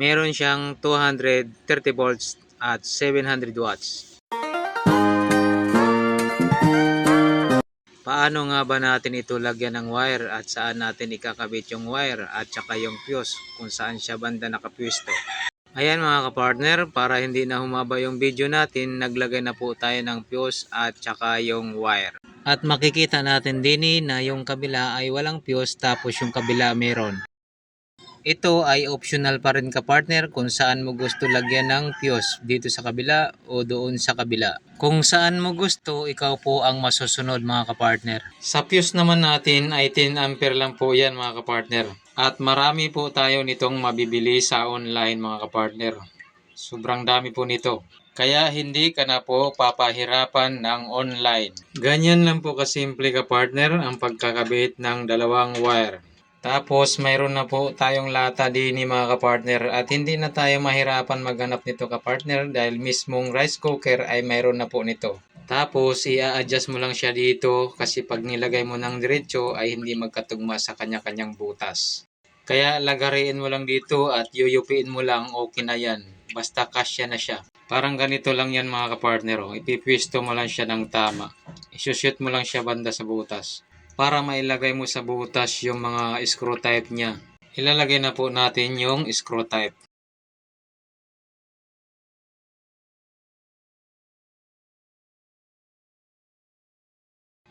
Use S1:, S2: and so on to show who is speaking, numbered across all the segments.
S1: meron siyang 230 volts at 700 watts. Paano nga ba natin ito lagyan ng wire at saan natin ikakabit yung wire at saka yung fuse kung saan siya banda nakapwesto? Ayan mga kapartner, para hindi na humaba yung video natin, naglagay na po tayo ng fuse at saka yung wire. At makikita natin din eh, na yung kabila ay walang fuse tapos yung kabila meron. Ito ay optional pa rin ka-partner kung saan mo gusto lagyan ng fuse dito sa kabila o doon sa kabila. Kung saan mo gusto, ikaw po ang masusunod mga ka-partner. Sa fuse naman natin ay 10 ampere lang po yan mga ka-partner. At marami po tayo nitong mabibili sa online mga ka-partner. Sobrang dami po nito. Kaya hindi ka na po papahirapan ng online. Ganyan lang po kasimple ka-partner ang pagkakabit ng dalawang wire. Tapos mayroon na po tayong lata din ni mga kapartner at hindi na tayo mahirapan maghanap nito kapartner dahil mismong rice cooker ay mayroon na po nito. Tapos i-adjust mo lang siya dito kasi pag nilagay mo ng diretso ay hindi magkatugma sa kanya-kanyang butas. Kaya lagariin mo lang dito at yuyupiin mo lang okay na yan. Basta kasya na siya. Parang ganito lang yan mga kapartner. Oh. Ipipwisto mo lang siya ng tama. Isushoot mo lang siya banda sa butas para mailagay mo sa butas yung mga screw type niya. Ilalagay na po natin yung screw type.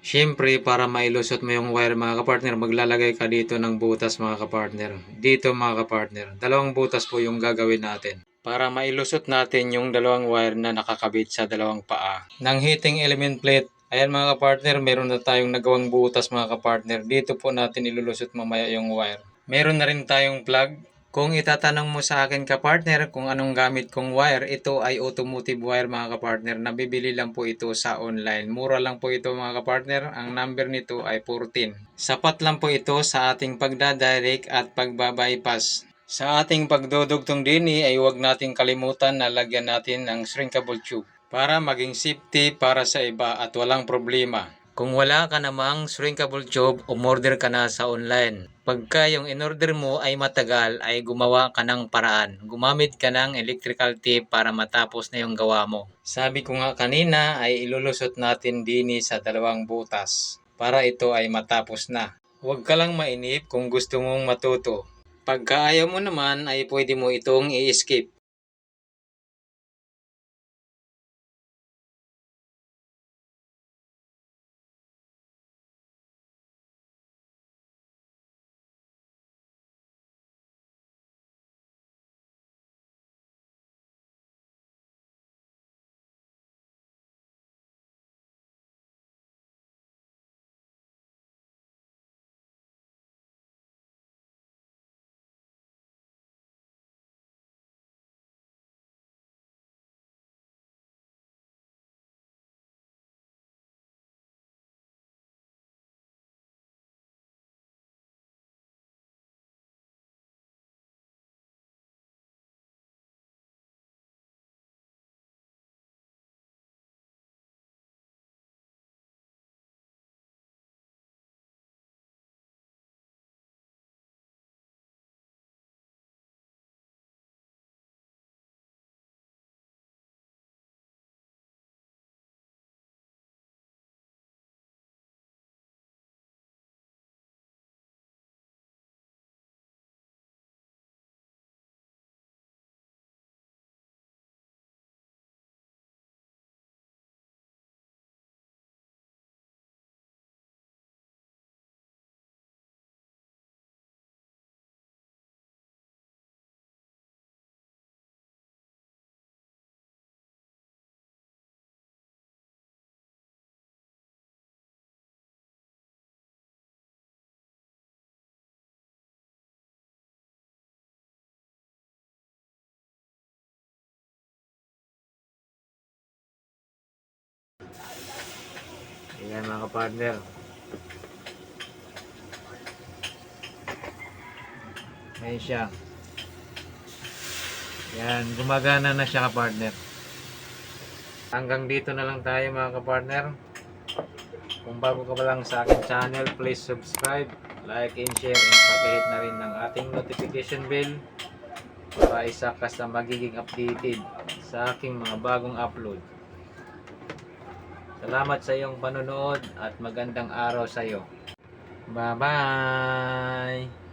S1: Siyempre, para mailusot mo yung wire mga kapartner, maglalagay ka dito ng butas mga kapartner. Dito mga kapartner. Dalawang butas po yung gagawin natin. Para mailusot natin yung dalawang wire na nakakabit sa dalawang paa. Ng heating element plate, ayan mga kapartner, meron na tayong nagawang butas mga kapartner. Dito po natin ilulusot mamaya yung wire. Meron na rin tayong plug. Kung itatanong mo sa akin ka-partner kung anong gamit kong wire, ito ay automotive wire mga ka-partner. Nabibili lang po ito sa online. Mura lang po ito mga ka-partner. Ang number nito ay 14. Sapat lang po ito sa ating pagdadirect at pagbabypass. Sa ating pagdudugtong din ay huwag nating kalimutan na lagyan natin ng shrinkable tube para maging safety para sa iba at walang problema. Kung wala ka namang shrinkable tube, umorder ka na sa online. Pagka yung in-order mo ay matagal, ay gumawa ka ng paraan. Gumamit ka ng electrical tape para matapos na yung gawa mo. Sabi ko nga kanina ay ilulusot natin dini sa dalawang butas para ito ay matapos na. Huwag ka lang mainip kung gusto mong matuto. Pagka ayaw mo naman ay pwede mo itong i-skip. Ayan mga partner. Ayan siya. Yan, gumagana na siya ka-partner. Hanggang dito na lang tayo mga ka-partner. Kung bago ka pa lang sa aking channel, please subscribe, like, and share, and pakihit na rin ng ating notification bell para isa ka sa magiging updated sa aking mga bagong upload. Salamat sa iyong panonood at magandang araw sa iyo. Bye-bye!